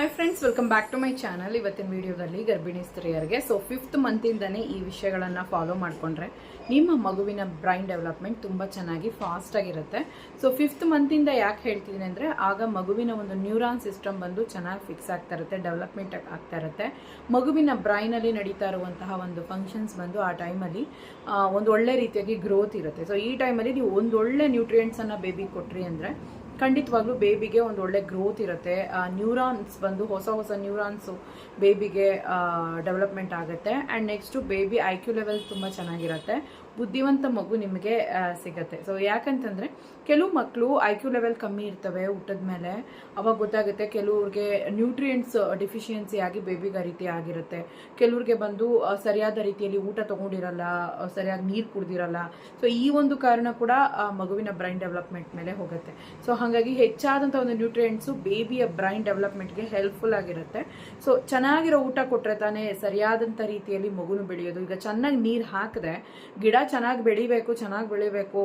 Hi friends welcome back to my channel ಇವತ್ತಿನ ವಿಡಿಯೋದಲ್ಲಿ ಗರ್ಭಿಣಿ ಸ್ತ್ರೀಯರಿಗೆ ಸೊ ಫಿಫ್ತ್ ಮಂತಿಂದನೇ ಈ ವಿಷಯಗಳನ್ನು ಫಾಲೋ ಮಾಡಿಕೊಂಡ್ರೆ ನಿಮ್ಮ ಮಗುವಿನ ಬ್ರೈನ್ ಡೆವಲಪ್ಮೆಂಟ್ ತುಂಬ ಚೆನ್ನಾಗಿ ಫಾಸ್ಟ್ ಆಗಿರುತ್ತೆ. ಸೊ ಫಿಫ್ತ್ ಮಂತಿಂದ ಯಾಕೆ ಹೇಳ್ತೀನಿ ಅಂದರೆ, ಆಗ ಮಗುವಿನ ಒಂದು ನ್ಯೂರಾನ್ ಸಿಸ್ಟಮ್ ಬಂದು ಚೆನ್ನಾಗಿ ಫಿಕ್ಸ್ ಆಗ್ತಾ ಇರುತ್ತೆ ಡೆವಲಪ್ಮೆಂಟ್ ಆಗ್ತಾ ಇರುತ್ತೆ. ಮಗುವಿನ ಬ್ರೈನಲ್ಲಿ ನಡೀತಾ ಇರುವಂತಹ ಒಂದು ಫಂಕ್ಷನ್ಸ್ ಬಂದು ಆ ಟೈಮಲ್ಲಿ ಒಂದು ಒಳ್ಳೆ ರೀತಿಯಾಗಿ ಗ್ರೋತ್ ಇರುತ್ತೆ. ಸೊ ಈ ಟೈಮಲ್ಲಿ ನೀವು ಒಂದು ಒಳ್ಳೆ ನ್ಯೂಟ್ರಿಯೆಂಟ್ಸನ್ನು ಬೇಬಿ ಕೊಟ್ರಿ ಅಂದರೆ ಖಂಡಿತವಾಗ್ಲೂ ಬೇಬಿಗೆ ಒಂದು ಒಳ್ಳೆ ಗ್ರೋತ್ ಇರುತ್ತೆ. ನ್ಯೂರಾನ್ಸ್ ಬಂದು ಹೊಸ ಹೊಸ ನ್ಯೂರಾನ್ಸ್ ಬೇಬಿಗೆ ಡೆವಲಪ್ಮೆಂಟ್ ಆಗುತ್ತೆ. And next baby I Q level ತುಂಬಾ ಚೆನ್ನಾಗಿರುತ್ತೆ. ಬುದ್ಧಿವಂತ ಮಗು ನಿಮಗೆ ಸಿಗತ್ತೆ. ಸೊ ಯಾಕಂತಂದರೆ, ಕೆಲವು ಮಕ್ಕಳು ಐ ಕ್ಯೂ ಲೆವೆಲ್ ಕಮ್ಮಿ ಇರ್ತವೆ ಊಟದ ಮೇಲೆ. ಅವಾಗ ಗೊತ್ತಾಗುತ್ತೆ ಕೆಲವ್ರಿಗೆ ನ್ಯೂಟ್ರಿಯೆಂಟ್ಸ್ ಡಿಫಿಷಿಯನ್ಸಿ ಆಗಿ ಬೇಬಿಗೆ ರೀತಿ ಆಗಿರುತ್ತೆ. ಕೆಲವ್ರಿಗೆ ಬಂದು ಸರಿಯಾದ ರೀತಿಯಲ್ಲಿ ಊಟ ತೊಗೊಂಡಿರಲ್ಲ ಸರಿಯಾಗಿ ನೀರು ಕುಡ್ದಿರಲ್ಲ. ಸೊ ಈ ಒಂದು ಕಾರಣ ಕೂಡ ಮಗುವಿನ ಬ್ರೈನ್ ಡೆವಲಪ್ಮೆಂಟ್ ಮೇಲೆ ಹೋಗುತ್ತೆ. ಸೊ ಹಾಗಾಗಿ ಹೆಚ್ಚಾದಂಥ ಒಂದು ನ್ಯೂಟ್ರಿಯೆಂಟ್ಸು ಬೇಬಿಯ ಬ್ರೈನ್ ಡೆವಲಪ್ಮೆಂಟ್ಗೆ ಹೆಲ್ಪ್ಫುಲ್ ಆಗಿರುತ್ತೆ. ಸೊ ಚೆನ್ನಾಗಿರೋ ಊಟ ಕೊಟ್ಟರೆ ತಾನೇ ಸರಿಯಾದಂಥ ರೀತಿಯಲ್ಲಿ ಮಗುನು ಬೆಳೆಯೋದು. ಈಗ ಚೆನ್ನಾಗಿ ನೀರು ಹಾಕಿದೆ, ಗಿಡ ಚೆನ್ನಾಗಿ ಬೆಳಿಬೇಕು ಚೆನ್ನಾಗಿ ಬೆಳಿಬೇಕು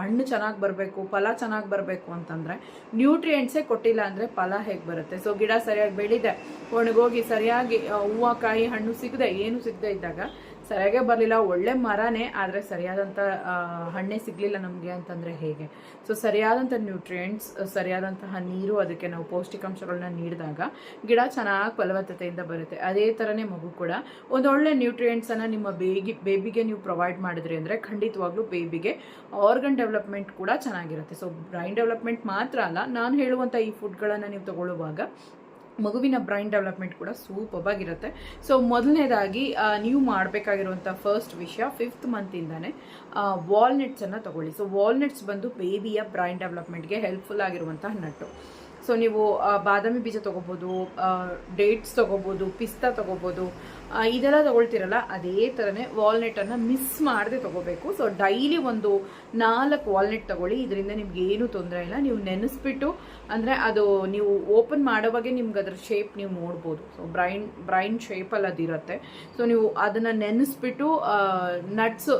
ಹಣ್ಣು ಚೆನ್ನಾಗಿ ಬರಬೇಕು, ಫಲ ಚೆನ್ನಾಗಿ ಬರಬೇಕು ಅಂತಂದರೆ ನ್ಯೂಟ್ರಿಯೆಂಟ್ಸೇ ಕೊಟ್ಟಿಲ್ಲ ಅಂದರೆ ಫಲ ಹೇಗೆ ಬರುತ್ತೆ? ಸೊ ಗಿಡ ಸರಿಯಾಗಿ ಬೆಳಿದೆ, ಒಣಗೋಗಿ ಸರಿಯಾಗಿ ಹೂವು, ಕಾಯಿ, ಹಣ್ಣು ಸಿಗದೆ, ಏನು ಸಿಗದೆ ಇದ್ದಾಗ ಸರಿಯಾಗೇ ಬರಲಿಲ್ಲ, ಒಳ್ಳೆ ಮರನೇ, ಆದರೆ ಸರಿಯಾದಂಥ ಹಣ್ಣೆ ಸಿಗಲಿಲ್ಲ ನಮಗೆ ಅಂತಂದರೆ ಹೇಗೆ? ಸೊ ಸರಿಯಾದಂಥ ನ್ಯೂಟ್ರಿಯೆಂಟ್ಸ್ ಸರಿಯಾದಂತಹ ನೀರು ಅದಕ್ಕೆ ನಾವು ಪೌಷ್ಟಿಕಾಂಶಗಳನ್ನ ನೀಡಿದಾಗ ಗಿಡ ಚೆನ್ನಾಗಿ ಫಲವತ್ತತೆಯಿಂದ ಬರುತ್ತೆ. ಅದೇ ಥರನೇ ಮಗು ಕೂಡ. ಒಂದು ಒಳ್ಳೆ ನ್ಯೂಟ್ರಿಯೆಂಟ್ಸನ್ನು ನಿಮ್ಮ ಬೇಗಿ, ಬೇಬಿಗೆ ನೀವು ಪ್ರೊವೈಡ್ ಮಾಡಿದ್ರಿ ಅಂದರೆ ಖಂಡಿತವಾಗ್ಲೂ ಬೇಬಿಗೆ ಆರ್ಗನ್ ಡೆವಲಪ್ಮೆಂಟ್ ಕೂಡ ಚೆನ್ನಾಗಿರುತ್ತೆ. ಸೊ ಬ್ರೈನ್ ಡೆವಲಪ್ಮೆಂಟ್ ಮಾತ್ರ ಅಲ್ಲ, ನಾನು ಹೇಳುವಂಥ ಈ ಫುಡ್ಗಳನ್ನು ನೀವು ತಗೊಳ್ಳುವಾಗ ಮಗುವಿನ ಬ್ರೈನ್ ಡೆವಲಪ್ಮೆಂಟ್ ಕೂಡ ಸೂಪರ್ ಆಗಿರುತ್ತೆ ಸೊ ಮೊದಲನೇದಾಗಿ ನೀವು ಮಾಡಬೇಕಾಗಿರುವಂಥ ಫಸ್ಟ್ ವಿಷಯ ಫಿಫ್ತ್ ಮಂತಿಂದಾನೆ ವಾಲ್ನೆಟ್ಸನ್ನು ತಗೊಳ್ಳಿ. ಸೊ ವಾಲ್ನಟ್ಸ್ ಬಂದು ಬೇಬಿಯ ಬ್ರೈನ್ ಡೆವಲಪ್ಮೆಂಟ್ಗೆ ಹೆಲ್ಪ್ಫುಲ್ ಆಗಿರುವಂತಹ ನಟ್ಟು. ಸೊ ನೀವು ಬಾದಾಮಿ ಬೀಜ ತೊಗೋಬೋದು ಡೇಟ್ಸ್ ತೊಗೋಬೋದು, ಪಿಸ್ತಾ ತೊಗೋಬೋದು ಇದೆಲ್ಲ ತೊಗೊಳ್ತಿರಲ್ಲ, ಅದೇ ಥರನೇ ವಾಲ್ನೆಟನ್ನು ಮಿಸ್ ಮಾಡದೆ ತಗೋಬೇಕು. ಸೊ ಡೈಲಿ ಒಂದು ನಾಲ್ಕು ವಾಲ್ನೆಟ್ ತಗೊಳ್ಳಿ, ಇದರಿಂದ ನಿಮ್ಗೆ ಏನೂ ತೊಂದರೆ ಇಲ್ಲ. ನೀವು ನೆನೆಸ್ಬಿಟ್ಟು, ಅಂದರೆ ಅದು ನೀವು ಓಪನ್ ಮಾಡೋವಾಗೆ ನಿಮ್ಗೆ ಅದರ ಶೇಪ್ ನೀವು ನೋಡ್ಬೋದು. ಸೊ ಬ್ರೈನ್ ಬ್ರೈನ್ ಶೇಪಲ್ಲಿ ಅದಿರುತ್ತೆ. ಸೊ ನೀವು ಅದನ್ನು ನೆನೆಸ್ಬಿಟ್ಟು ನಟ್ಸ್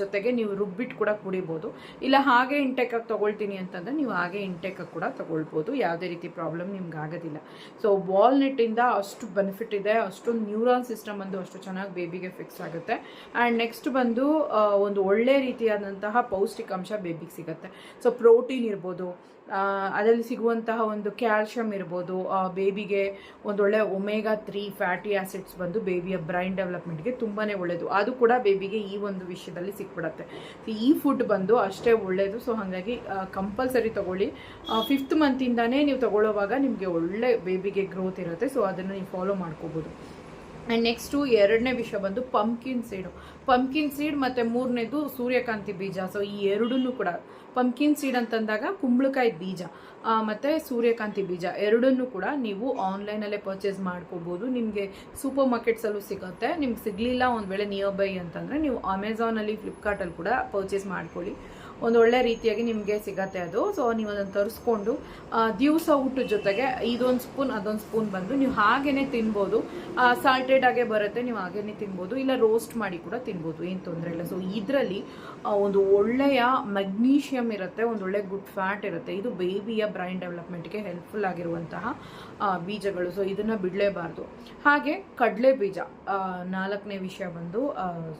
ಜೊತೆಗೆ ನೀವು ರುಬ್ಬಿಟ್ಟು ಕೂಡ ಕುಡಿಬೋದು. ಇಲ್ಲ, ಹಾಗೆ ಇಂಟೇಕಾಗಿ ತೊಗೊಳ್ತೀನಿ ಅಂತಂದರೆ ನೀವು ಹಾಗೆ ಇಂಟೇಕಾಗಿ ಕೂಡ ತೊಗೊಳ್ಬೋದು. ಯಾವುದೇ ರೀತಿ ಪ್ರಾಬ್ಲಮ್ ನಿಮ್ಗೆ ಆಗೋದಿಲ್ಲ. ಸೊ ವಾಲ್ನೆಟ್ಟಿಂದ ಅಷ್ಟು ಬೆನಿಫಿಟ್ ಇದೆ ಅಷ್ಟು ನ್ಯೂರಾನ್ ಸಿಸ್ಟಮ್ ಬಂದು ಅಷ್ಟು ಚೆನ್ನಾಗಿ ಬೇಬಿಗೆ ಫಿಕ್ಸ್ ಆಗುತ್ತೆ. ಆ್ಯಂಡ್ ನೆಕ್ಸ್ಟ್ ಬಂದು ಒಂದು ಒಳ್ಳೆ ರೀತಿಯಾದಂತಹ ಪೌಷ್ಟಿಕಾಂಶ ಬೇಬಿಗೆ ಸಿಗುತ್ತೆ. ಸೊ ಪ್ರೋಟೀನ್ ಇರ್ಬೋದು ಅದರಲ್ಲಿ ಸಿಗುವಂತಹ ಒಂದು ಕ್ಯಾಲ್ಶಿಯಂ ಇರ್ಬೋದು ಬೇಬಿಗೆ ಒಂದೊಳ್ಳೆ ಒಮೆಗಾ ತ್ರೀ ಫ್ಯಾಟಿ ಆಸಿಡ್ಸ್ ಬಂದು ಬೇಬಿಯ ಬ್ರೈನ್ ಡೆವಲಪ್ಮೆಂಟ್ಗೆ ತುಂಬಾ ಒಳ್ಳೆಯದು ಅದು ಕೂಡ ಬೇಬಿಗೆ ಈ ಒಂದು ವಿಷಯದಲ್ಲಿ ಸಿಕ್ಬಿಡತ್ತೆ. ಈ ಫುಡ್ ಬಂದು ಅಷ್ಟೇ ಒಳ್ಳೆಯದು ಸೊ ಹಾಗಾಗಿ ಕಂಪಲ್ಸರಿ ತಗೊಳ್ಳಿ. ಫಿಫ್ತ್ ಮಂತಿಂದಾನೇ ನೀವು ತಗೊಳ್ಳೋವಾಗ ನಿಮಗೆ ಒಳ್ಳೆ ಬೇಬಿಗೆ ಗ್ರೋತ್ ಇರುತ್ತೆ. ಸೊ ಅದನ್ನು ನೀವು ಫಾಲೋ ಮಾಡ್ಕೋಬೋದು. ಆ್ಯಂಡ್ ನೆಕ್ಸ್ಟು ಎರಡನೇ ವಿಷಯ ಬಂದು ಪಂಪ್ಕಿನ್ ಸೀಡು ಪಂಪ್ಕಿನ್ ಸೀಡ್ ಮತ್ತು ಮೂರನೇದು ಸೂರ್ಯಕಾಂತಿ ಬೀಜ. ಸೊ ಈ ಎರಡನ್ನೂ ಕೂಡ ಪಂಪ್ಕಿನ್ ಸೀಡ್ ಅಂತಂದಾಗ ಕುಂಬಳಕಾಯಿ ಬೀಜ ಮತ್ತು ಸೂರ್ಯಕಾಂತಿ ಬೀಜ. ಎರಡನ್ನೂ ಕೂಡ ನೀವು ಆನ್ಲೈನಲ್ಲೇ ಪರ್ಚೇಸ್ ಮಾಡ್ಕೋಬೋದು. ನಿಮಗೆ ಸೂಪರ್ ಮಾರ್ಕೆಟ್ಸಲ್ಲೂ ಸಿಗುತ್ತೆ. ನಿಮ್ಗೆ ಸಿಗಲಿಲ್ಲ ಒಂದು ವೇಳೆ ನಿಯರ್ ಬೈ ಅಂತಂದರೆ ನೀವು ಅಮೆಝಾನಲ್ಲಿ ಫ್ಲಿಪ್ಕಾರ್ಟಲ್ಲಿ ಕೂಡ ಪರ್ಚೇಸ್ ಮಾಡ್ಕೊಳ್ಳಿ. ಒಂದು ಒಳ್ಳೆ ರೀತಿಯಾಗಿ ನಿಮಗೆ ಸಿಗತ್ತೆ ಅದು. ಸೊ ನೀವು ಅದನ್ನು ತರಿಸ್ಕೊಂಡು ದಿವಸ ಊಟದ ಜೊತೆಗೆ ಇದೊಂದು ಸ್ಪೂನ್, ಅದೊಂದು ಸ್ಪೂನ್ ಬಂದು ನೀವು ಹಾಗೇನೆ ತಿನ್ಬೋದು. ಸಾಲ್ಟೆಡ್ ಆಗೇ ಬರುತ್ತೆ, ನೀವು ಹಾಗೇನೆ ತಿನ್ಬೋದು. ಇಲ್ಲ ರೋಸ್ಟ್ ಮಾಡಿ ಕೂಡ ತಿನ್ಬೋದು, ಏನು ತೊಂದರೆ ಇಲ್ಲ. ಸೊ ಇದರಲ್ಲಿ ಒಂದು ಒಳ್ಳೆಯ ಮೆಗ್ನೀಷಿಯಮ್ ಇರುತ್ತೆ, ಒಂದು ಒಳ್ಳೆ ಗುಡ್ ಫ್ಯಾಟ್ ಇರುತ್ತೆ. ಇದು ಬೇಬಿಯ ಬ್ರೈನ್ ಡೆವಲಪ್ಮೆಂಟ್ಗೆ ಹೆಲ್ಪ್ಫುಲ್ ಆಗಿರುವಂತಹ ಬೀಜಗಳು. ಸೊ ಇದನ್ನು ಬಿಡಲೇಬಾರ್ದು. ಹಾಗೆ ಕಡಲೆ ಬೀಜ ನಾಲ್ಕನೇ ವಿಷಯ ಬಂದು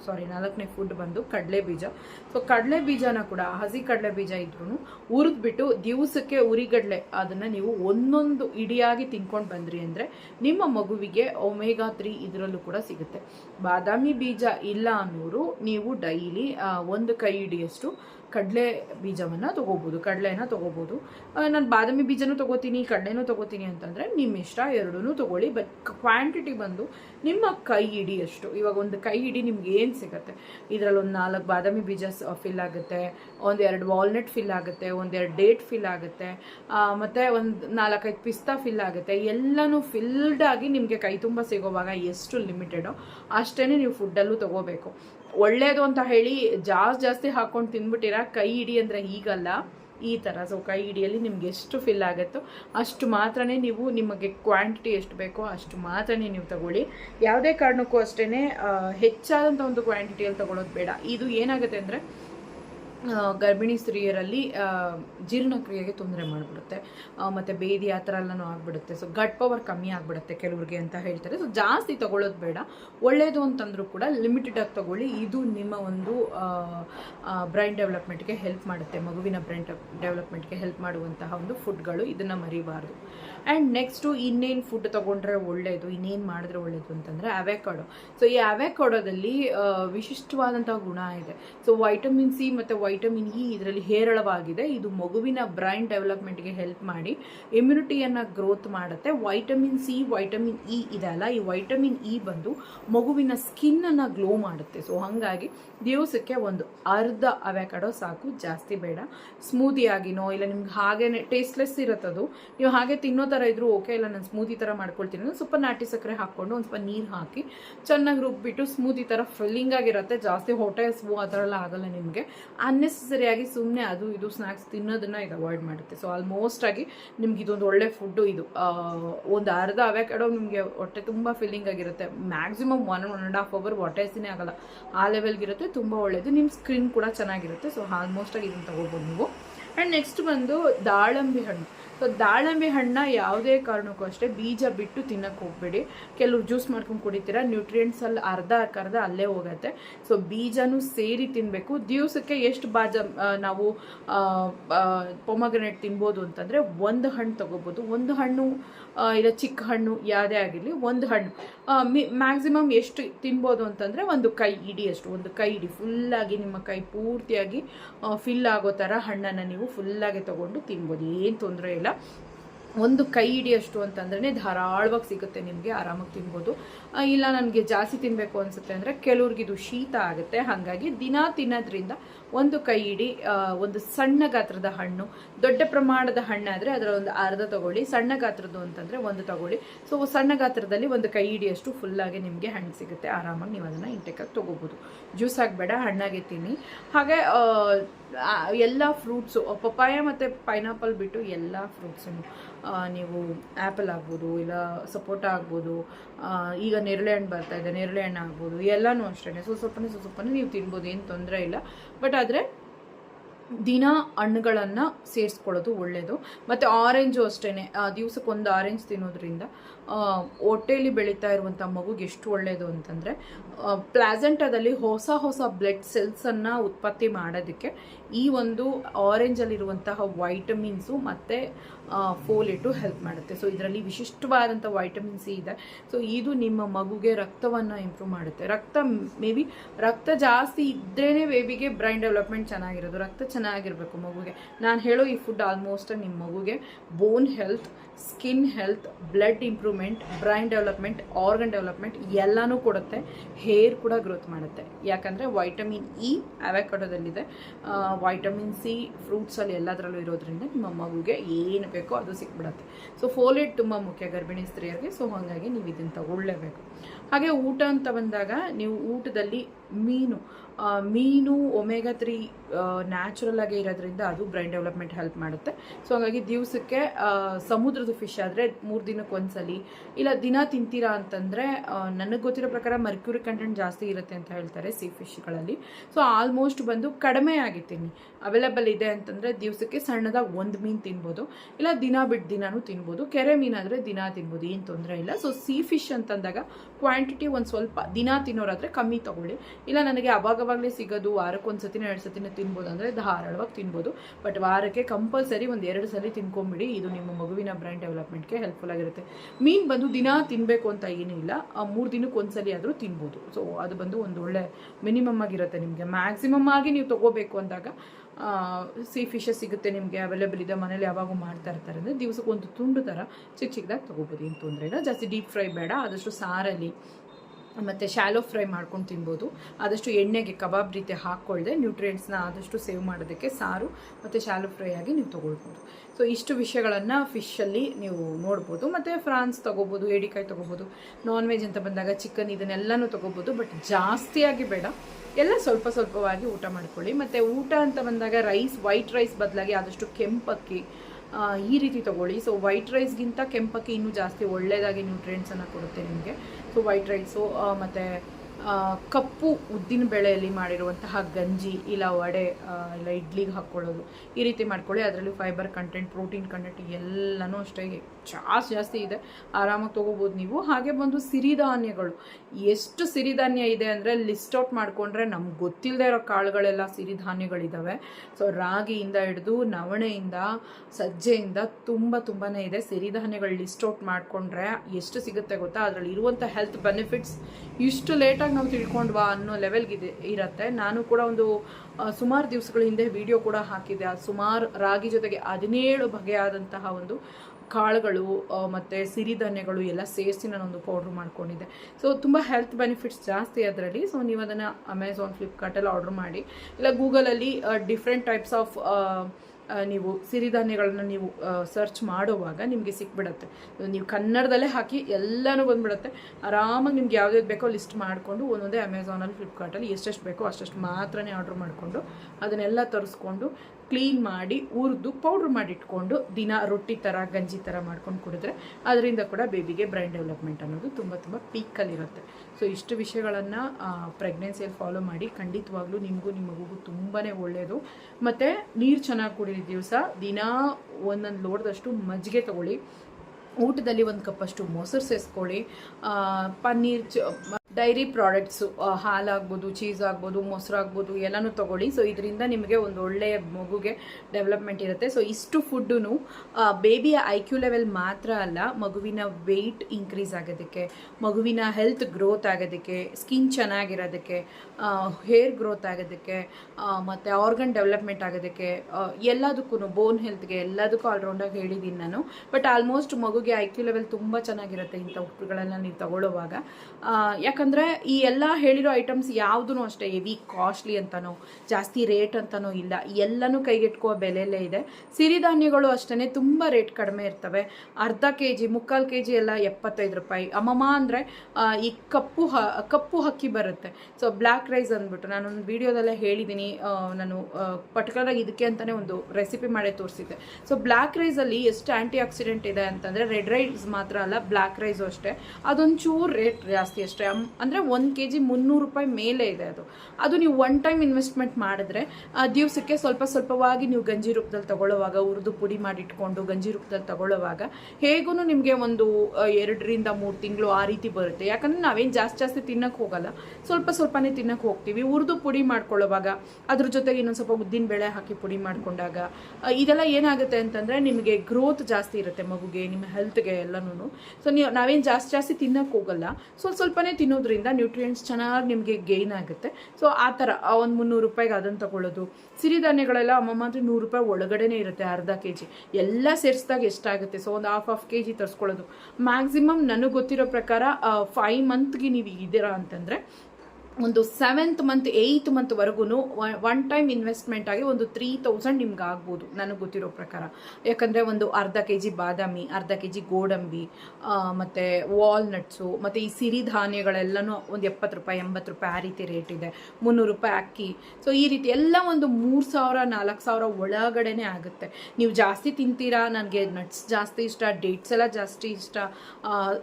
ಸಾರಿ ನಾಲ್ಕನೇ ಫುಡ್ ಬಂದು ಕಡಲೆ ಬೀಜ. ಸೊ ಕಡಲೆ ಬೀಜನ ಕೂಡ ಹಸಿ ಕಡಲೆ ಬೀಜ ಇದ್ರೂ ಹುರಿದ್ಬಿಟ್ಟು ದಿವಸಕ್ಕೆ ಉರಿಗಡಲೆ ಅದನ್ನು ನೀವು ಒಂದೊಂದು ಇಡಿಯಾಗಿ ತಿನ್ಕೊಂಡು ಬಂದ್ರಿ ಅಂದರೆ ನಿಮ್ಮ ಮಗುವಿಗೆ ಒಮೇಗಾ ತ್ರೀ ಇದರಲ್ಲೂ ಕೂಡ ಸಿಗುತ್ತೆ. ಬಾದಾಮಿ ಬೀಜ ಇಲ್ಲ ಅನ್ನೋರು ನೀವು ಡೈಲಿ ಒಂದು ಕೈ ಹಿಡಿಯಷ್ಟು ಕಡಲೆ ಬೀಜವನ್ನು ತೊಗೋಬೋದು, ಕಡಲೆನ ತೊಗೋಬೋದು. ನಾನು ಬಾದಾಮಿ ಬೀಜನೂ ತೊಗೋತೀನಿ, ಕಡಲೆನೂ ತೊಗೋತೀನಿ ಅಂತಂದರೆ ನಿಮ್ಮ ಇಷ್ಟ ಎರಡೂ ತೊಗೊಳ್ಳಿ. ಬಟ್ ಕ್ವಾಂಟಿಟಿ ಬಂದು ನಿಮ್ಮ ಕೈ ಹಿಡಿಯಷ್ಟು ಇವಾಗ ಒಂದು ಕೈ ಹಿಡಿ ನಿಮ್ಗೆ ಏನು ಸಿಗುತ್ತೆ? ಇದರಲ್ಲಿ ಒಂದು ನಾಲ್ಕು ಬಾದಾಮಿ ಬೀಜ ಫಿಲ್ ಆಗುತ್ತೆ ಒಂದೆರಡು ವಾಲ್ನಟ್ ಫಿಲ್ ಆಗುತ್ತೆ ಒಂದೆರಡು ಡೇಟ್ ಫಿಲ್ ಆಗುತ್ತೆ ಮತ್ತು ಒಂದು ನಾಲ್ಕೈದು ಪಿಸ್ತಾ ಫಿಲ್ ಆಗುತ್ತೆ. ಎಲ್ಲನೂ ಫಿಲ್ಡ್ ಆಗಿ ನಿಮಗೆ ಕೈ ತುಂಬ ಸಿಗೋವಾಗ ಎಷ್ಟು ಲಿಮಿಟೆಡೋ ಅಷ್ಟೇ ನೀವು ಫುಡ್ಡಲ್ಲೂ ತೊಗೋಬೇಕು. ಒಳ್ಳೇದು ಅಂತ ಹೇಳಿ ಜಾಸ್ತಿ ಜಾಸ್ತಿ ಹಾಕೊಂಡು ತಿಂದ್ಬಿಟ್ಟಿರ ಕೈ ಹಿಡಿ ಅಂದರೆ ಈಗಲ್ಲ ಈ ಥರ ಸೊ ಕೈ ಹಿಡಿಯಲ್ಲಿ ನಿಮ್ಗೆ ಎಷ್ಟು ಫಿಲ್ ಆಗುತ್ತೋ ಅಷ್ಟು ಮಾತ್ರ ನೀವು ನಿಮಗೆ ಕ್ವಾಂಟಿಟಿ ಎಷ್ಟು ಬೇಕೋ ಅಷ್ಟು ಮಾತ್ರ ನೀವು ತಗೊಳ್ಳಿ. ಯಾವುದೇ ಕಾರಣಕ್ಕೂ ಅಷ್ಟೇ ಹೆಚ್ಚಾದಂಥ ಒಂದು ಕ್ವಾಂಟಿಟಿಯಲ್ಲಿ ತಗೊಳ್ಳೋದು ಬೇಡ. ಇದು ಏನಾಗುತ್ತೆ ಅಂದರೆ ಗರ್ಭಿಣಿ ಸ್ತ್ರೀಯರಲ್ಲಿ ಜೀರ್ಣಕ್ರಿಯೆಗೆ ತೊಂದರೆ ಮಾಡಿಬಿಡುತ್ತೆ. ಮತ್ತು ಬೇದಿ ಆ ಥರ ಎಲ್ಲನೂ ಆಗಿಬಿಡುತ್ತೆ. ಸೊ ಗಟ್ ಪವರ್ ಕಮ್ಮಿ ಆಗಿಬಿಡುತ್ತೆ ಕೆಲವ್ರಿಗೆ ಅಂತ ಹೇಳ್ತಾರೆ. ಸೊ ಜಾಸ್ತಿ ತಗೊಳ್ಳೋದು ಬೇಡ. ಒಳ್ಳೆಯದು ಅಂತಂದರೂ ಕೂಡ ಲಿಮಿಟೆಡಾಗಿ ತಗೊಳ್ಳಿ. ಇದು ನಿಮ್ಮ ಒಂದು ಬ್ರೈನ್ ಡೆವಲಪ್ಮೆಂಟ್ಗೆ ಹೆಲ್ಪ್ ಮಾಡುತ್ತೆ. ಮಗುವಿನ ಬ್ರೈನ್ ಡೆವಲಪ್ಮೆಂಟ್ಗೆ ಹೆಲ್ಪ್ ಮಾಡುವಂತಹ ಒಂದು ಫುಡ್ಗಳು ಇದನ್ನು ಮರಿಬಾರ್ದು. ಆ್ಯಂಡ್ ನೆಕ್ಸ್ಟು ಇನ್ನೇನು ಫುಡ್ ತೊಗೊಂಡ್ರೆ ಒಳ್ಳೆಯದು ಇನ್ನೇನು ಮಾಡಿದ್ರೆ ಒಳ್ಳೆಯದು ಅಂತಂದರೆ ಅವೆಕಾಡೋ ಸೊ ಈ ಅವೆಕಾಡೋದಲ್ಲಿ ವಿಶಿಷ್ಟವಾದಂತಹ ಗುಣ ಇದೆ. ಸೊ ವೈಟಮಿನ್ ಸಿ ಮತ್ತು ವೈಟಮಿನ್ ಇ ಇದರಲ್ಲಿ ಹೇರಳವಾಗಿದೆ. ಇದು ಮಗುವಿನ ಬ್ರೈನ್ ಡೆವಲಪ್ಮೆಂಟ್ಗೆ ಹೆಲ್ಪ್ ಮಾಡಿ ಇಮ್ಯುನಿಟಿಯನ್ನು ಗ್ರೋತ್ ಮಾಡುತ್ತೆ. ವೈಟಮಿನ್ ಸಿ, ವೈಟಮಿನ್ ಇ ಇದೆ ಅಲ್ಲ, ಈ ವೈಟಮಿನ್ ಇ ಬಂದು ಮಗುವಿನ ಸ್ಕಿನ್ನನ್ನು ಗ್ಲೋ ಮಾಡುತ್ತೆ. ಸೊ ಹಾಗಾಗಿ ದಿವಸಕ್ಕೆ ಒಂದು ಅರ್ಧ ಅವೆಕಾಡೋ ಸಾಕು, ಜಾಸ್ತಿ ಬೇಡ. ಸ್ಮೂದಿ ಆಗಿನೋ, ಇಲ್ಲ ನಿಮ್ಗೆ ಹಾಗೇನೆ ಟೇಸ್ಟ್ಲೆಸ್ ಇರುತ್ತದು ನೀವು ಹಾಗೆ ತಿನ್ನೋ ಥರ ಇದ್ರೂ ಓಕೆ, ಇಲ್ಲ ನಾನು ಸ್ಮೂದಿ ಥರ ಮಾಡ್ಕೊಳ್ತೀನಿ ಸ್ವಲ್ಪ ನಾಟಿ ಸಕ್ಕರೆ ಹಾಕ್ಕೊಂಡು ಒಂದು ಸ್ವಲ್ಪ ನೀರು ಹಾಕಿ ಚೆನ್ನಾಗಿ ರುಬ್ಬಿಟ್ಟು ಸ್ಮೂದಿ ಥರ ಫಿಲ್ಲಿಂಗ್ ಆಗಿರುತ್ತೆ. ಜಾಸ್ತಿ ಹೊಟ್ಟೆ ಹಸುವು ಆ ಆಗಲ್ಲ ನಿಮಗೆ. ಅನ್ನೆಸರಿಯಾಗಿ ಸುಮ್ಮನೆ ಅದು ಇದು ಸ್ನ್ಯಾಕ್ಸ್ ತಿನ್ನೋದನ್ನ ಇದು ಅವಾಯ್ಡ್ ಮಾಡುತ್ತೆ. ಸೊ ಆಲ್ಮೋಸ್ಟ್ ಆಗಿ ನಿಮ್ಗೆ ಇದೊಂದು ಒಳ್ಳೆ ಫುಡ್ಡು ಇದು. ಒಂದು ಅರ್ಧ ಅವೆಕಾಡೋ ನಿಮಗೆ ಹೊಟ್ಟೆ ತುಂಬ ಫಿಲ್ಲಿಂಗ್ ಆಗಿರುತ್ತೆ. Maximum one one and half hour ಹೊಟ್ಟೆ ಹಸಿನೇ ಆಗಲ್ಲ. ಆ ಲೆವೆಲ್ಗಿರುತ್ತೆ ತುಂಬ ಒಳ್ಳೆಯದು ನಿಮ್ಮ ಸ್ಕ್ರೀನ್ ಕೂಡ ಚೆನ್ನಾಗಿರುತ್ತೆ. ಸೊ ಆಲ್ಮೋಸ್ಟ್ ಆಗಿ ಇದನ್ನು ತಗೋಬೋದು ನೀವು. ಆ್ಯಂಡ್ ನೆಕ್ಸ್ಟ್ ಬಂದು ದಾಳಂಬಿ ಹಣ್ಣು. ಸೊ ದಾಳಿಂಬೆ ಹಣ್ಣ ಯಾವುದೇ ಕಾರಣಕ್ಕೂ ಅಷ್ಟೇ ಬೀಜ ಬಿಟ್ಟು ತಿನ್ನಕ್ಕೆ ಹೋಗ್ಬೇಡಿ. ಕೆಲವ್ರು ಜ್ಯೂಸ್ ಮಾಡ್ಕೊಂಡು ಕುಡಿತೀರಾ ನ್ಯೂಟ್ರಿಯೆಂಟ್ಸ್ ಅಲ್ಲಿ ಅರ್ಧ ಅರ್ಧ ಅಲ್ಲೇ ಹೋಗುತ್ತೆ. ಸೊ ಬೀಜನೂ ಸೇರಿ ತಿನ್ನಬೇಕು ದಿವಸಕ್ಕೆ ಎಷ್ಟು ಬಾಜ ನಾವು ಪೊಮಗ್ರೆನೇಟ್ ತಿನ್ಬೋದು ಅಂತಂದರೆ ಒಂದು ಹಣ್ಣು ತಗೋಬೋದು. ಒಂದು ಹಣ್ಣು ಇಲ್ಲ ಚಿಕ್ಕ ಹಣ್ಣು ಯಾವುದೇ ಆಗಿರಲಿ ಒಂದು ಹಣ್ಣು. ಮ್ಯಾಕ್ಸಿಮಮ್ ಎಷ್ಟು ತಿನ್ಬೋದು ಅಂತಂದರೆ ಒಂದು ಕೈ ಇಡಿಯಷ್ಟು ಒಂದು ಕೈ ಇಡಿ. ಫುಲ್ಲಾಗಿ ನಿಮ್ಮ ಕೈ ಪೂರ್ತಿಯಾಗಿ ಫಿಲ್ ಆಗೋ ಥರ ಹಣ್ಣನ್ನು ನೀವು ಫುಲ್ಲಾಗಿ ತೊಗೊಂಡು ತಿನ್ಬೋದು. ಏನು ತೊಂದರೆ ಇಲ್ಲ. ಒಂದು ಕೈ ಹಿಡಿಯಷ್ಟು ಅಂತಂದ್ರೆ ಧಾರಾಳವಾಗಿ ಸಿಗುತ್ತೆ ನಿಮಗೆ, ಆರಾಮಾಗಿ ತಿನ್ಬೋದು. ಇಲ್ಲ ನನಗೆ ಜಾಸ್ತಿ ತಿನ್ನಬೇಕು ಅನಿಸುತ್ತೆ ಅಂದರೆ ಕೆಲವ್ರಿಗೆ ಇದು ಶೀತ ಆಗುತ್ತೆ. ಹಾಗಾಗಿ ದಿನ ತಿನ್ನೋದ್ರಿಂದ ಒಂದು ಕೈ ಹಿಡಿ ಒಂದು ಸಣ್ಣ ಗಾತ್ರದ ಹಣ್ಣು, ದೊಡ್ಡ ಪ್ರಮಾಣದ ಹಣ್ಣಾದರೆ ಅದರ ಒಂದು ಅರ್ಧ ತಗೊಳ್ಳಿ, ಸಣ್ಣ ಗಾತ್ರದ್ದು ಅಂತಂದರೆ ಒಂದು ತಗೊಳ್ಳಿ. ಸೊ ಸಣ್ಣ ಗಾತ್ರದಲ್ಲಿ ಒಂದು ಕೈ ಹಿಡಿಯಷ್ಟು ಫುಲ್ಲಾಗಿ ನಿಮಗೆ ಹಣ್ಣು ಸಿಗುತ್ತೆ. ಆರಾಮಾಗಿ ನೀವು ಅದನ್ನು ಇಂಟೆಕಾಗಿ ತೊಗೋಬೋದು. ಜ್ಯೂಸ್ ಆಗಬೇಡ, ಹಣ್ಣಾಗೆ ತಿನ್ನಿ. ಹಾಗೆ ಎಲ್ಲ ಫ್ರೂಟ್ಸು ಪಪ್ಪಾಯ ಮತ್ತು ಪೈನಾಪಲ್ ಬಿಟ್ಟು ಎಲ್ಲ ಫ್ರೂಟ್ಸನ್ನು ನೀವು ಆ್ಯಪಲ್ ಆಗ್ಬೋದು, ಇಲ್ಲ ಸಪೋಟ ಆಗ್ಬೋದು ಈಗ ನೇರಳೆ ಹಣ್ಣು ಬರ್ತಾ ಇದೆ, ನೇರಳೆ ಹಣ್ಣು ಆಗ್ಬೋದು, ಎಲ್ಲನೂ ಅಷ್ಟೇ ಸೊ ಸ್ವಲ್ಪನೇ ಸೊ ಸ್ವಲ್ಪನೇ ನೀವು ತಿನ್ಬೋದು, ಏನು ತೊಂದರೆ ಇಲ್ಲ. ಬಟ್ ಆದರೆ ದಿನ ಹಣ್ಣುಗಳನ್ನು ಸೇರಿಸ್ಕೊಳ್ಳೋದು ಒಳ್ಳೆಯದು ಮತ್ತು ಆರೆಂಜು ಅಷ್ಟೇ ದಿವ್ಸಕ್ಕೊಂದು ಆರೆಂಜ್ ತಿನ್ನೋದ್ರಿಂದ ಹೊಟ್ಟೆಯಲ್ಲಿ ಬೆಳೀತಾ ಇರುವಂಥ ಮಗುಗೆ ಎಷ್ಟು ಒಳ್ಳೆಯದು ಅಂತಂದರೆ ಪ್ಲಾಸೆಂಟದಲ್ಲಿ ಹೊಸ ಹೊಸ ಬ್ಲಡ್ ಸೆಲ್ಸನ್ನು ಉತ್ಪತ್ತಿ ಮಾಡೋದಕ್ಕೆ ಈ ಒಂದು ಆರೆಂಜಲ್ಲಿರುವಂತಹ ವೈಟಮಿನ್ಸು ಮತ್ತು ಫೋಲೇಟು ಹೆಲ್ಪ್ ಮಾಡುತ್ತೆ. ಸೊ ಇದರಲ್ಲಿ ವಿಶಿಷ್ಟವಾದಂಥ ವೈಟಮಿನ್ ಸಿ ಇದೆ. ಸೊ ಇದು ನಿಮ್ಮ ಮಗುಗೆ ರಕ್ತವನ್ನು ಇಂಪ್ರೂವ್ ಮಾಡುತ್ತೆ. ರಕ್ತ ಮೇ ಬಿ ರಕ್ತ ಜಾಸ್ತಿ ಇದ್ರೇ ಬೇಬಿಗೆ ಬ್ರೈನ್ ಡೆವಲಪ್ಮೆಂಟ್ ಚೆನ್ನಾಗಿರೋದು. ರಕ್ತ ಚೆನ್ನಾಗಿರಬೇಕು ಮಗುಗೆ. ನಾನು ಹೇಳೋ ಈ ಫುಡ್ ಆಲ್ಮೋಸ್ಟ್ ನಿಮ್ಮ ಮಗುಗೆ bone health skin health blood improvement brain development organ development ಎಲ್ಲನೂ ಕೊಡುತ್ತೆ. ಹೇರ್ ಕೂಡ ಗ್ರೋತ್ ಮಾಡುತ್ತೆ. ಯಾಕಂದರೆ ವೈಟಮಿನ್ ಇ ಅವೆಕಾಡೋದಲ್ಲಿದೆ ವೈಟಮಿನ್ ಸಿ ಫ್ರೂಟ್ಸಲ್ಲಿ ಎಲ್ಲದರಲ್ಲೂ ಇರೋದ್ರಿಂದ ನಿಮ್ಮ ಮಗುಗೆ ಏನು ಅದು ಸಿಕ್ಬಿಡತ್ತೆ. ಸೊ ಫೋಲೇಟ್ ತುಂಬ ಮುಖ್ಯ ಗರ್ಭಿಣಿ ಸ್ತ್ರೀಯರಿಗೆ ಸೊ ಹಾಗಾಗಿ ನೀವು ಇದನ್ನು ತಗೊಳ್ಳೇಬೇಕು. ಹಾಗೆ ಊಟ ಅಂತ ಬಂದಾಗ, ನೀವು ಊಟದಲ್ಲಿ ಮೀನು ಮೀನು ಒಮೆಗಾ ತ್ರೀ ನ್ಯಾಚುರಲ್ ಆಗಿ ಇರೋದ್ರಿಂದ ಅದು ಬ್ರೈನ್ ಡೆವಲಪ್ಮೆಂಟ್ ಹೆಲ್ಪ್ ಮಾಡುತ್ತೆ. ಸೊ ಹಾಗಾಗಿ ದಿವಸಕ್ಕೆ ಸಮುದ್ರದ ಫಿಶ್ ಆದರೆ ಮೂರು ದಿನಕ್ಕೆ ಒಂದ್ಸಲಿ. ಇಲ್ಲ, ದಿನ ತಿಂತೀರಾ ಅಂತಂದರೆ ನನಗೆ ಗೊತ್ತಿರೋ ಪ್ರಕಾರ ಮರ್ಕ್ಯೂರಿ ಕಂಟೆಂಟ್ ಜಾಸ್ತಿ ಇರುತ್ತೆ ಅಂತ ಹೇಳ್ತಾರೆ ಸೀ ಫಿಶ್ಗಳಲ್ಲಿ ಸೊ ಆಲ್ಮೋಸ್ಟ್ ಬಂದು ಕಡಿಮೆ ಆಗಿ ತಿನ್ನಿ ಅವೈಲೇಬಲ್ ಇದೆ ಅಂತಂದರೆ ದಿವಸಕ್ಕೆ ಸಣ್ಣದಾಗಿ ಒಂದು ಮೀನು ತಿನ್ಬೋದು. ಇಲ್ಲ, ದಿನ ಬಿಟ್ಟು ದಿನಾನೂ ತಿನ್ಬೋದು. ಕೆರೆ ಮೀನಾದರೆ ದಿನ ತಿನ್ಬೋದು, ಏನು ತೊಂದರೆ ಇಲ್ಲ. ಸೊ ಸೀ ಫಿಶ್ ಅಂತಂದಾಗ ಕ್ವಾಂಟಿಟಿ ಒಂದು ಸ್ವಲ್ಪ, ದಿನ ತಿನ್ನೋರಾದರೆ ಕಮ್ಮಿ ತಗೊಳ್ಳಿ. ಇಲ್ಲ, ನನಗೆ ಅವಾಗವಾಗಲೇ ಸಿಗೋದು, ವಾರಕ್ಕೆ ಒಂದು ಸತಿನ ಎರಡು ಸತಿನ ತಿನ್ಬೋದು ಅಂದರೆ ಧಾರಾಳವಾಗಿ ತಿನ್ಬೋದು. ಬಟ್ ವಾರಕ್ಕೆ ಕಂಪಲ್ಸರಿ ಒಂದು ಎರಡು ಸಲ ತಿನ್ಕೊಂಬಿಡಿ, ಇದು ನಿಮ್ಮ ಮಗುವಿನ ಬ್ರೈನ್ ಡೆವಲಪ್ಮೆಂಟ್ಗೆ ಹೆಲ್ಪ್ಫುಲ್ ಆಗಿರುತ್ತೆ. ಮೀನು ಬಂದು ದಿನ ತಿನ್ನಬೇಕು ಅಂತ ಏನೂ ಏನಿಲ್ಲ ಮೂರು ದಿನಕ್ಕೆ ಒಂದ್ಸಲಿ ಆದರೂ ತಿನ್ಬೋದು. ಸೊ ಅದು ಬಂದು ಒಂದು ಒಳ್ಳೆ ಮಿನಿಮಮ್ ಆಗಿರುತ್ತೆ ನಿಮಗೆ. ಮ್ಯಾಕ್ಸಿಮಮ್ ಆಗಿ ನೀವು ತಗೋಬೇಕು ಅಂದಾಗ ಸಿ ಫಿಶಸ್ ಸಿಗುತ್ತೆ ನಿಮಗೆ ಅವೈಲೇಬಲ್ ಇದೆ, ಮನೇಲಿ ಯಾವಾಗೂ ಮಾಡ್ತಾ ಇರ್ತಾರೆ ಅಂದರೆ ದಿವಸಕ್ಕೆ ಒಂದು ತುಂಡು ಥರ ಚಿಕ್ಕ ಚಿಕ್ಕದಾಗಿ ತೊಗೋಬೋದು. ಏನು ತೊಂದರೆ ಇಲ್ಲ. ಜಾಸ್ತಿ ಡೀಪ್ ಫ್ರೈ ಬೇಡ, ಆದಷ್ಟು ಸಾರಲ್ಲಿ. ಮತ್ತು ಶಾಲೋ ಫ್ರೈ ಮಾಡ್ಕೊಂಡು ತಿನ್ಬೋದು. ಆದಷ್ಟು ಎಣ್ಣೆಗೆ ಕಬಾಬ್ ರೀತಿ ಹಾಕ್ಕೊಳ್ಳದೆ ನ್ಯೂಟ್ರಿಯೆಂಟ್ಸ್ನ ಆದಷ್ಟು ಸೇವ್ ಮಾಡೋದಕ್ಕೆ ಸಾರು ಮತ್ತು ಶ್ಯಾಲೋ ಫ್ರೈ ಆಗಿ ನೀವು ತೊಗೊಳ್ಬೋದು. ಸೊ ಇಷ್ಟು ವಿಷಯಗಳನ್ನು ಫಿಶಲ್ಲಿ ನೀವು ನೋಡ್ಬೋದು. ಮತ್ತು ಫ್ರಾನ್ಸ್ ತೊಗೋಬೋದು, ಏಡಿಕಾಯಿ ತೊಗೋಬೋದು ನಾನ್ ವೆಜ್ ಅಂತ ಬಂದಾಗ ಚಿಕನ್ ಇದನ್ನೆಲ್ಲನೂ ತೊಗೋಬೋದು. ಬಟ್ ಜಾಸ್ತಿಯಾಗಿ ಬೇಡ. ಎಲ್ಲ ಸ್ವಲ್ಪ ಸ್ವಲ್ಪವಾಗಿ ಊಟ ಮಾಡ್ಕೊಳ್ಳಿ. ಮತ್ತು ಊಟ ಅಂತ ಬಂದಾಗ ರೈಸ್ ವೈಟ್ ರೈಸ್ ಬದಲಾಗಿ ಆದಷ್ಟು ಕೆಂಪಕ್ಕಿ ಈ ರೀತಿ ತಗೊಳ್ಳಿ. ಸೊ ವೈಟ್ ರೈಸ್ಗಿಂತ ಕೆಂಪಕ್ಕೆ ಇನ್ನೂ ಜಾಸ್ತಿ ಒಳ್ಳೆಯದಾಗಿ ನ್ಯೂಟ್ರಿಯೆಂಟ್ಸನ್ನು ಕೊಡುತ್ತೆ ನಿಮಗೆ. ಸೊ ವೈಟ್ ರೈಸು ಮತ್ತು ಕಪ್ಪು ಉದ್ದಿನ ಬೆಳೆಯಲ್ಲಿ ಮಾಡಿರುವಂತಹ ಗಂಜಿ ಇಲ್ಲ ವಡೆ ಇಲ್ಲ ಇಡ್ಲಿಗೆ ಹಾಕ್ಕೊಳ್ಳೋದು ಈ ರೀತಿ ಮಾಡ್ಕೊಳ್ಳಿ. ಅದರಲ್ಲಿ ಫೈಬರ್ ಕಂಟೆಂಟ್ ಪ್ರೋಟೀನ್ ಕಂಟೆಂಟ್ ಎಲ್ಲನೂ ಅಷ್ಟೇ ಜಾಸ್ತಿ ಜಾಸ್ತಿ ಇದೆ, ಆರಾಮಾಗಿ ತೊಗೋಬೋದು ನೀವು. ಹಾಗೆ ಬಂದು ಸಿರಿಧಾನ್ಯಗಳು ಎಷ್ಟು ಸಿರಿಧಾನ್ಯ ಇದೆ ಅಂದರೆ ಲಿಸ್ಟ್ ಔಟ್ ಮಾಡಿಕೊಂಡ್ರೆ ನಮ್ಗೆ ಗೊತ್ತಿಲ್ಲದೆ ಇರೋ ಕಾಳುಗಳೆಲ್ಲ ಸಿರಿಧಾನ್ಯಗಳಿದ್ದಾವೆ ಸೊ ರಾಗಿಯಿಂದ ಹಿಡಿದು ನವಣೆಯಿಂದ, ಸಜ್ಜೆಯಿಂದ ತುಂಬ ತುಂಬಾ ಇದೆ. ಸಿರಿಧಾನ್ಯಗಳು ಲಿಸ್ಟ್ ಔಟ್ ಮಾಡಿಕೊಂಡ್ರೆ ಎಷ್ಟು ಸಿಗುತ್ತೆ ಗೊತ್ತಾ? ಅದರಲ್ಲಿ ಇರುವಂಥ ಹೆಲ್ತ್ ಬೆನಿಫಿಟ್ಸ್ ಇಷ್ಟು ಲೇಟಾಗಿ ನಾವು ತಿಳ್ಕೊಂಡ್ವಾ ಅನ್ನೋ ಲೆವೆಲ್ಗಿದೆ ಇರುತ್ತೆ. ನಾನು ಕೂಡ ಒಂದು ಸುಮಾರು ದಿವಸಗಳ ಹಿಂದೆ ವಿಡಿಯೋ ಕೂಡ ಹಾಕಿದ್ದೆ. ಆ, ಸುಮಾರು ರಾಗಿ ಜೊತೆಗೆ ಹದಿನೇಳು ಬಗೆಯಾದಂತಹ ಒಂದು ಕಾಳುಗಳು ಮತ್ತು ಸಿರಿಧಾನ್ಯಗಳು ಎಲ್ಲ ಸೇರಿಸಿ ನಾನೊಂದು ಪೌಡ್ರ್ ಮಾಡ್ಕೊಂಡಿದ್ದೆ. ಸೊ ತುಂಬ ಹೆಲ್ತ್ ಬೆನಿಫಿಟ್ಸ್ ಜಾಸ್ತಿ ಅದರಲ್ಲಿ. ಸೊ ನೀವು ಅದನ್ನು ಅಮೆಝಾನ್ ಫ್ಲಿಪ್ಕಾರ್ಟಲ್ಲಿ ಆರ್ಡ್ರ್ ಮಾಡಿ. ಇಲ್ಲ ಗೂಗಲಲ್ಲಿ ಡಿಫ್ರೆಂಟ್ ಟೈಪ್ಸ್ ಆಫ್ ನೀವು ಸಿರಿಧಾನ್ಯಗಳನ್ನು ನೀವು ಸರ್ಚ್ ಮಾಡುವಾಗ ನಿಮಗೆ ಸಿಕ್ಬಿಡುತ್ತೆ. ನೀವು ಕನ್ನಡದಲ್ಲೇ ಹಾಕಿ ಎಲ್ಲನೂ ಬಂದುಬಿಡುತ್ತೆ. ಆರಾಮಾಗಿ ನಿಮ್ಗೆ ಯಾವ್ದು ಬೇಕೋ ಲಿಸ್ಟ್ ಮಾಡಿಕೊಂಡು ಒಂದೊಂದೇ ಅಮೆಝಾನಲ್ಲಿ ಫ್ಲಿಪ್ಕಾರ್ಟಲ್ಲಿ ಎಷ್ಟೆಷ್ಟು ಬೇಕೋ ಅಷ್ಟೆಷ್ಟು ಮಾತ್ರನೇ ಆರ್ಡ್ರ್ ಮಾಡಿಕೊಂಡು ಅದನ್ನೆಲ್ಲ ತರಿಸ್ಕೊಂಡು ಕ್ಲೀನ್ ಮಾಡಿ ಹುರಿದು ಪೌಡ್ರ್ ಮಾಡಿಟ್ಕೊಂಡು ದಿನ ರೊಟ್ಟಿ ಥರ ಗಂಜಿ ಥರ ಮಾಡ್ಕೊಂಡು ಕುಡಿದ್ರೆ ಅದರಿಂದ ಕೂಡ ಬೇಬಿಗೆ ಬ್ರೈನ್ ಡೆವಲಪ್ಮೆಂಟ್ ಅನ್ನೋದು ತುಂಬ ತುಂಬ ಪೀಕಲ್ಲಿರುತ್ತೆ ಸೊ ಇಷ್ಟು ವಿಷಯಗಳನ್ನು ಪ್ರೆಗ್ನೆನ್ಸಿಯಲ್ಲಿ ಫಾಲೋ ಮಾಡಿ ಖಂಡಿತವಾಗ್ಲೂ ನಿಮಗೂ ನಿಮ್ಮ ಮಗುಗೂ ತುಂಬಾ ಒಳ್ಳೆಯದು ಮತ್ತು ನೀರು ಚೆನ್ನಾಗಿ ಕುಡಿಯೋ ದಿವಸ ದಿನ ಒಂದೊಂದು ಲೋಡ್ದಷ್ಟು ಮಜ್ಜಿಗೆ ತಗೊಳ್ಳಿ. ಊಟದಲ್ಲಿ ಒಂದು ಕಪ್ಪಷ್ಟು ಮೊಸರು ಸೇರಿಸ್ಕೊಳ್ಳಿ ಪನ್ನೀರ್ ಚ ಡೈರಿ ಪ್ರಾಡಕ್ಟ್ಸು ಹಾಲಾಗ್ಬೋದು ಚೀಸ್ ಆಗ್ಬೋದು ಮೊಸರು ಆಗ್ಬೋದು ಎಲ್ಲನೂ ತಗೊಳ್ಳಿ. ಸೊ ಇದರಿಂದ ನಿಮಗೆ ಒಂದು ಒಳ್ಳೆಯ ಮಗುಗೆ ಡೆವಲಪ್ಮೆಂಟ್ ಇರುತ್ತೆ. ಸೊ ಇಷ್ಟು ಫುಡ್ಡು ಬೇಬಿಯ ಐ ಕ್ಯೂ ಲೆವೆಲ್ ಮಾತ್ರ ಅಲ್ಲ ಮಗುವಿನ ವೆಯ್ಟ್ ಇನ್ಕ್ರೀಸ್ ಆಗೋದಕ್ಕೆ ಮಗುವಿನ ಹೆಲ್ತ್ ಗ್ರೋತ್ ಆಗೋದಕ್ಕೆ ಸ್ಕಿನ್ ಚೆನ್ನಾಗಿರೋದಕ್ಕೆ ಹೇರ್ ಗ್ರೋತ್ ಆಗೋದಕ್ಕೆ ಮತ್ತು ಆರ್ಗನ್ ಡೆವಲಪ್ಮೆಂಟ್ ಆಗೋದಕ್ಕೆ ಎಲ್ಲದಕ್ಕೂ ಬೋನ್ ಹೆಲ್ತ್ಗೆ ಎಲ್ಲದಕ್ಕೂ ಆಲ್ರೌಂಡಾಗಿ ಹೇಳಿದ್ದೀನಿ ನಾನು. ಬಟ್ ಆಲ್ಮೋಸ್ಟ್ ಮಗುಗೆ ಐ ಕ್ಯೂ ಲೆವೆಲ್ ತುಂಬ ಚೆನ್ನಾಗಿರುತ್ತೆ ಇಂಥ ಉಪ್ಪುಗಳನ್ನ ನೀವು ತಗೊಳ್ಳುವಾಗ. ಆ, ಯಾಕಂದರೆ ಈ ಎಲ್ಲ ಹೇಳಿರೋ ಐಟಮ್ಸ್ ಯಾವುದೂ ಅಷ್ಟೇ ಹೆವಿ ಕಾಸ್ಟ್ಲಿ ಅಂತನೋ, ಜಾಸ್ತಿ ರೇಟ್ ಅಂತನೋ ಇಲ್ಲ. ಎಲ್ಲನೂ ಕೈಗೆಟ್ಕುವ ಬೆಲೆಯಲ್ಲೇ ಇದೆ. ಸಿರಿಧಾನ್ಯಗಳು ಅಷ್ಟೇ ತುಂಬ ರೇಟ್ ಕಡಿಮೆ ಇರ್ತವೆ. ಅರ್ಧ ಕೆ ಜಿ ಮುಕ್ಕಾಲು ಕೆ ಜಿ ಎಲ್ಲ ಎಪ್ಪತ್ತೈದು ರೂಪಾಯಿ. ಅಮ್ಮಮ್ಮ ಅಂದರೆ ಈ ಕಪ್ಪು ಹ, ಕಪ್ಪು ಹಕ್ಕಿ ಬರುತ್ತೆ. ಸೊ ಬ್ಲ್ಯಾಕ್ ರೈಸ್ ಅಂದ್ಬಿಟ್ಟು ನಾನೊಂದು ವಿಡಿಯೋದಲ್ಲೇ ಹೇಳಿದ್ದೀನಿ ನಾನು ಪರ್ಟಿಕ್ಯುಲರಾಗಿ ಇದಕ್ಕೆ ಅಂತಲೇ ಒಂದು ರೆಸಿಪಿ ಮಾಡೇ ತೋರಿಸಿದ್ದೆ. ಸೊ ಬ್ಲ್ಯಾಕ್ ರೈಸಲ್ಲಿ ಎಷ್ಟು ಆ್ಯಂಟಿ ಆಕ್ಸಿಡೆಂಟ್ ಇದೆ ಅಂತಂದರೆ ರೆಡ್ ರೈಸ್ ಮಾತ್ರ ಅಲ್ಲ ಬ್ಲ್ಯಾಕ್ ರೈಸು ಅಷ್ಟೇ. ಅದೊಂಚೂರು ರೇಟ್ ಜಾಸ್ತಿ ಅಷ್ಟೇ. ಅಂದರೆ ಒಂದು ಕೆ ಜಿ ಮುನ್ನೂರು ರೂಪಾಯಿ ಮೇಲೆ ಇದೆ ಅದು. ಅದು ನೀವು ಒನ್ ಟೈಮ್ ಇನ್ವೆಸ್ಟ್ಮೆಂಟ್ ಮಾಡಿದ್ರೆ ದಿವಸಕ್ಕೆ ಸ್ವಲ್ಪ ಸ್ವಲ್ಪವಾಗಿ ನೀವು ಗಂಜಿ ರೂಪದಲ್ಲಿ ತಗೊಳ್ಳುವಾಗ, ಹುರಿದು ಪುಡಿ ಮಾಡಿಟ್ಕೊಂಡು ಗಂಜಿ ರೂಪದಲ್ಲಿ ತಗೊಳ್ಳುವಾಗ ಹೇಗೂ ನಿಮಗೆ ಒಂದು ಎರಡರಿಂದ ಮೂರು ತಿಂಗಳು ಆ ರೀತಿ ಬರುತ್ತೆ. ಯಾಕಂದರೆ ನಾವೇನು ಜಾಸ್ತಿ ಜಾಸ್ತಿ ತಿನ್ನಕ್ಕೆ ಹೋಗಲ್ಲ. ಸ್ವಲ್ಪ ಸ್ವಲ್ಪನೇ ತಿನ್ನಕ್ಕೆ ಹೋಗ್ತೀವಿ. ಹುರಿದು ಪುಡಿ ಮಾಡ್ಕೊಳ್ಳುವಾಗ, ಅದ್ರ ಜೊತೆಗೆ ಇನ್ನೊಂದು ಸ್ವಲ್ಪ ಉದ್ದಿನ ಬೇಳೆ ಹಾಕಿ ಪುಡಿ ಮಾಡ್ಕೊಂಡಾಗ ಇದೆಲ್ಲ ಏನಾಗುತ್ತೆ ಅಂತಂದರೆ ನಿಮಗೆ ಗ್ರೋತ್ ಜಾಸ್ತಿ ಇರುತ್ತೆ ಮಗುಗೆ, ನಿಮ್ಮ ಹೆಲ್ತ್ಗೆ ಎಲ್ಲನೂ ಸೊ ನೀವು ನಾವೇನು ಜಾಸ್ತಿ ಜಾಸ್ತಿ ತಿನ್ನಕ್ಕೆ ಹೋಗಲ್ಲ. ಸ್ವಲ್ಪ ಸ್ವಲ್ಪನೇ ತಿನ್ನೋದ್ರಿಂದ ನ್ಯೂಟ್ರಿಯೆಂಟ್ಸ್ ಚೆನ್ನಾಗಿ ನಿಮಗೆ ಗೇನ್ ಆಗುತ್ತೆ. ಸೊ ಆ ಥರ ಒಂದು ಮುನ್ನೂರು ರೂಪಾಯಿಗೆ ಅದನ್ನು ತಗೊಳ್ಳೋದು. ಸಿರಿಧಾನ್ಯಗಳೆಲ್ಲ ಅಮ್ಮಮ್ಮ ಮಾತ್ರ ನೂರು ರೂಪಾಯಿ ಒಳಗಡೆನೇ ಇರುತ್ತೆ, ಅರ್ಧ ಕೆ ಜಿ ಎಲ್ಲ ಸೇರಿಸಿದಾಗ ಎಷ್ಟಾಗುತ್ತೆ? ಸೊ ಒಂದು ಹಾಫ್ ಹಾಫ್ ಕೆ ಜಿ ತರಿಸ್ಕೊಳ್ಳೋದು. ಮ್ಯಾಕ್ಸಿಮಮ್ ನನಗೆ ಗೊತ್ತಿರೋ ಪ್ರಕಾರ ಫೈವ್ ಮಂತ್ಗೆ ನೀವು ಇದ್ದೀರಾ ಅಂತಂದರೆ ಒಂದು ಸೆವೆಂತ್ ಮಂತ್ ಏಯ್ತ್ ಮಂತ್ವರೆಗೂ ಒನ್ ಟೈಮ್ ಇನ್ವೆಸ್ಟ್ಮೆಂಟ್ ಆಗಿ ಒಂದು ತ್ರೀ ತೌಸಂಡ್ ನಿಮ್ಗೆ ಆಗ್ಬೋದು, ನನಗೆ ಗೊತ್ತಿರೋ ಪ್ರಕಾರ. ಯಾಕಂದರೆ ಒಂದು ಅರ್ಧ ಕೆ ಜಿ ಬಾದಾಮಿ, ಅರ್ಧ ಕೆ ಜಿ ಗೋಡಂಬಿ ಮತ್ತು ವಾಲ್ನಟ್ಸು ಮತ್ತು ಈ ಸಿರಿಧಾನ್ಯಗಳೆಲ್ಲನೂ ಒಂದು ಎಪ್ಪತ್ತು ರೂಪಾಯಿ, ಎಂಬತ್ತು ರೂಪಾಯಿ ಆ ರೀತಿ ರೇಟ್ ಇದೆ. ಮುನ್ನೂರು ರೂಪಾಯಿ ಅಕ್ಕಿ. ಸೊ ಈ ರೀತಿ ಎಲ್ಲ ಒಂದು ಮೂರು ಸಾವಿರ, ನಾಲ್ಕು ಸಾವಿರ ಒಳಗಡೆನೇ ಆಗುತ್ತೆ. ನೀವು ಜಾಸ್ತಿ ತಿಂತೀರಾ? ನನಗೆ ನಟ್ಸ್ ಜಾಸ್ತಿ ಇಷ್ಟ ಡೇಟ್ಸ್ ಎಲ್ಲ ಜಾಸ್ತಿ ಇಷ್ಟ.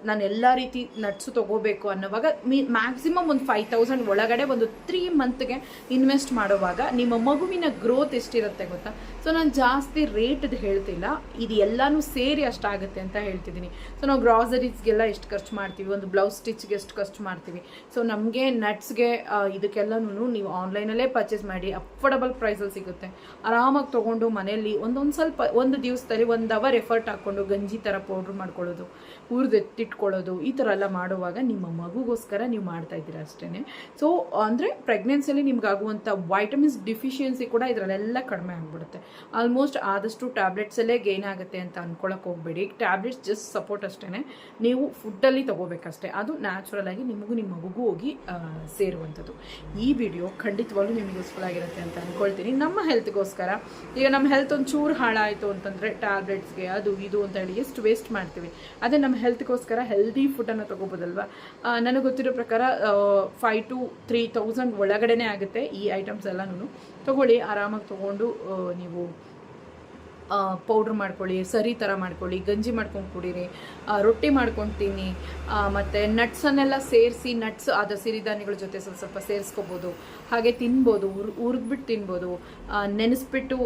ನಾನು ಎಲ್ಲ ರೀತಿ ನಟ್ಸು ತೊಗೋಬೇಕು ಅನ್ನೋವಾಗ ಮೀ ಮ್ಯಾಕ್ಸಿಮಮ್ ಒಂದು ಫೈವ್ ತೌಸಂಡ್ ಒಳಗಡೆ ಒಂದು ತ್ರೀ ಮಂತ್ಗೆ ಇನ್ವೆಸ್ಟ್ ಮಾಡುವಾಗ ನಿಮ್ಮ ಮಗುವಿನ ಗ್ರೋತ್ ಎಷ್ಟಿರುತ್ತೆ ಗೊತ್ತಾ? ಸೊ ನಾನು ಜಾಸ್ತಿ ರೇಟ್ದು ಹೇಳ್ತಿಲ್ಲ. ಇದು ಎಲ್ಲನೂ ಸೇರಿ ಅಷ್ಟಾಗುತ್ತೆ ಅಂತ ಹೇಳ್ತಿದ್ದೀನಿ. ಸೊ ನಾವು ಗ್ರಾಸರೀಸ್ಗೆಲ್ಲ ಎಷ್ಟು ಖರ್ಚು ಮಾಡ್ತೀವಿ? ಒಂದು ಬ್ಲೌಸ್ ಸ್ಟಿಚ್ಗೆ ಎಷ್ಟು ಖರ್ಚು ಮಾಡ್ತೀವಿ? ಸೊ ನಮಗೆ ನಟ್ಸ್ಗೆ ಇದಕ್ಕೆಲ್ಲನೂ ನೀವು ಆನ್ಲೈನಲ್ಲೇ ಪರ್ಚೇಸ್ ಮಾಡಿ ಅಫೋರ್ಡಬಲ್ ಪ್ರೈಸಲ್ಲಿ ಸಿಗುತ್ತೆ. ಆರಾಮಾಗಿ ತೊಗೊಂಡು ಮನೆಯಲ್ಲಿ ಒಂದೊಂದು ಸ್ವಲ್ಪ, ಒಂದು ದಿವಸದಲ್ಲಿ ಒಂದು ಅವರ್ ಎಫರ್ಟ್ ಹಾಕ್ಕೊಂಡು ಗಂಜಿ ಥರ ಪೌಡ್ರ್ ಮಾಡ್ಕೊಳ್ಳೋದು ಹುರಿದೆತ್ತಿಟ್ಕೊಳ್ಳೋದು ಈ ಥರ ಎಲ್ಲ ಮಾಡುವಾಗ ನಿಮ್ಮ ಮಗುಗೋಸ್ಕರ ನೀವು ಮಾಡ್ತಾ ಇದ್ದೀರಾ ಅಷ್ಟೇ ಸೊ ಅಂದರೆ ಪ್ರೆಗ್ನೆನ್ಸಿಯಲ್ಲಿ ನಿಮಗಾಗುವಂಥ ವೈಟಮಿನ್ಸ್ ಡಿಫಿಷಿಯನ್ಸಿ ಕೂಡ ಇದರಲ್ಲೆಲ್ಲ ಕಡಿಮೆ ಆಗಿಬಿಡುತ್ತೆ. ಆಲ್ಮೋಸ್ಟ್ ಆದಷ್ಟು ಟ್ಯಾಬ್ಲೆಟ್ಸಲ್ಲೇ ಗೇನ್ ಆಗುತ್ತೆ ಅಂತ ಅಂದ್ಕೊಳಕ್ಕೆ ಹೋಗಬೇಡಿ. ಟ್ಯಾಬ್ಲೆಟ್ಸ್ ಜಸ್ಟ್ ಸಪೋರ್ಟ್ ಅಷ್ಟೇ ನೀವು ಫುಡ್ಡಲ್ಲಿ ತೊಗೋಬೇಕಷ್ಟೇ. ಅದು ನ್ಯಾಚುರಲ್ ಆಗಿ ನಿಮಗೂ ನಿಮ್ಮ ಮಗುಗೂ ಹೋಗಿ ಸೇರುವಂಥದ್ದು. ಈ ವಿಡಿಯೋ ಖಂಡಿತವಾಗ್ಲೂ ನಿಮಗೆ ಯೂಸ್ಫುಲ್ ಆಗಿರುತ್ತೆ ಅಂತ ಅಂದ್ಕೊಳ್ತೀನಿ ನಮ್ಮ ಹೆಲ್ತ್ಗೋಸ್ಕರ ಈಗ ನಮ್ಮ ಹೆಲ್ತ್ ಒಂಚೂರು ಹಾಳಾಯಿತು ಅಂತಂದರೆ ಟ್ಯಾಬ್ಲೆಟ್ಸ್ಗೆ ಅದು ಇದು ಅಂತ ಹೇಳಿ ಎಷ್ಟು ವೇಸ್ಟ್ ಮಾಡ್ತೀವಿ. ಅದೇ ನಮ್ಮ ಹೆಲ್ತ್ಗೋಸ್ಕರ ಹೆಲ್ದಿ ಫುಡ್ಡನ್ನು ತೊಗೋಬೋದಲ್ವಾ? ನನಗೆ ಗೊತ್ತಿರೋ ಪ್ರಕಾರ ಫೈವ್ ಟು ತ್ರೀ ತೌಸಂಡ್ ಒಳಗಡೆನೇ ಆಗುತ್ತೆ ಈ ಐಟಮ್ಸ್ ಎಲ್ಲನೂ ತೊಗೊಳ್ಳಿ ಆರಾಮಾಗಿ ತೊಗೊಂಡು ನೀವು ಪೌಡ್ರ್ ಮಾಡ್ಕೊಳ್ಳಿ ಸರಿ ಥರ ಮಾಡ್ಕೊಳ್ಳಿ ಗಂಜಿ ಮಾಡ್ಕೊಂಡು ಕುಡೀರಿ ರೊಟ್ಟಿ ಮಾಡ್ಕೊಂಡು ಆ, ಮತ್ತು ನಟ್ಸನ್ನೆಲ್ಲ ಸೇರಿಸಿ ನಟ್ಸ್ ಆದ ಸಿರಿಧಾನ್ಯಗಳ ಜೊತೆ ಸ್ವಲ್ಪ ಸ್ವಲ್ಪ ಸೇರಿಸ್ಕೋಬೋದು ಹಾಗೆ ತಿನ್ಬೋದು ಉರ್ ಉರಿದ್ಬಿಟ್ಟು ತಿನ್ಬೋದು ನೆನೆಸ್ಬಿಟ್ಟು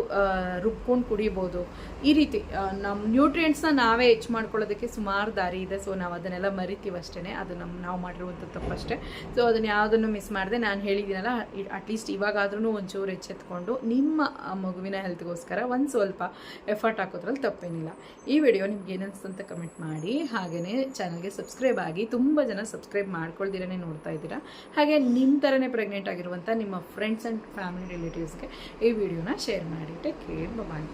ರುಬ್ಕೊಂಡು ಕುಡಿಬೋದು. ಈ ರೀತಿ ನಮ್ಮ ನ್ಯೂಟ್ರಿಯೆಂಟ್ಸ್ನ ನಾವೇ ಹೆಚ್ಚು ಮಾಡ್ಕೊಳ್ಳೋದಕ್ಕೆ ಸುಮಾರು ದಾರಿ ಇದೆ. ಸೊ ನಾವು ಅದನ್ನೆಲ್ಲ ಮರಿತೀವಿ ಅಷ್ಟೇ ಅದು ನಮ್ಮ ನಾವು ಮಾಡಿರುವಂಥ ತಪ್ಪಷ್ಟೇ ಸೊ ಅದನ್ನು ಯಾವುದನ್ನು ಮಿಸ್ ಮಾಡಿದೆ ನಾನು ಹೇಳಿದ್ದೀನಲ್ಲ ಅಟ್ಲೀಸ್ಟ್ ಇವಾಗಾದ್ರೂ ಒಂಚೂರು ಎಚ್ಚೆತ್ಕೊಂಡು ನಿಮ್ಮ ಮಗುವಿನ ಹೆಲ್ತ್ಗೋಸ್ಕರ ಒಂದು ಸ್ವಲ್ಪ ಎಫರ್ಟ್ ಹಾಕೋದ್ರಲ್ಲಿ ತಪ್ಪೇನಿಲ್ಲ. ಈ ವಿಡಿಯೋ ನಿಮ್ಗೆ ಏನಿಸ್ತಂತ ಅಂತ ಕಮೆಂಟ್ ಮಾಡಿ. ಹಾಗೆಯೇ ಚಾನಲ್ಗೆ ಸಬ್ಸ್ಕ್ರೈಬ್ ಆಗಿ ತುಂಬ ಜನ ಸಬ್ಸ್ಕ್ರೈಬ್ ಮಾಡ್ಕೊಳ್ದಿರೇ ನೋಡ್ತಾ ಇದ್ದೀರಾ. ಹಾಗೆ ನಿಮ್ಮ ಥರನೇ ಪ್ರೆಗ್ನೆಂಟ್ ಆಗಿರುವಂಥ ನಿಮ್ಮ ಫ್ರೆಂಡ್ಸ್ ಆ್ಯಂಡ್ ಫ್ಯಾಮಿಲಿ ರಿಲೇಟಿವ್ಸ್ಗೆ ಈ ವಿಡಿಯೋನ ಶೇರ್ ಮಾಡಿ. Take care bye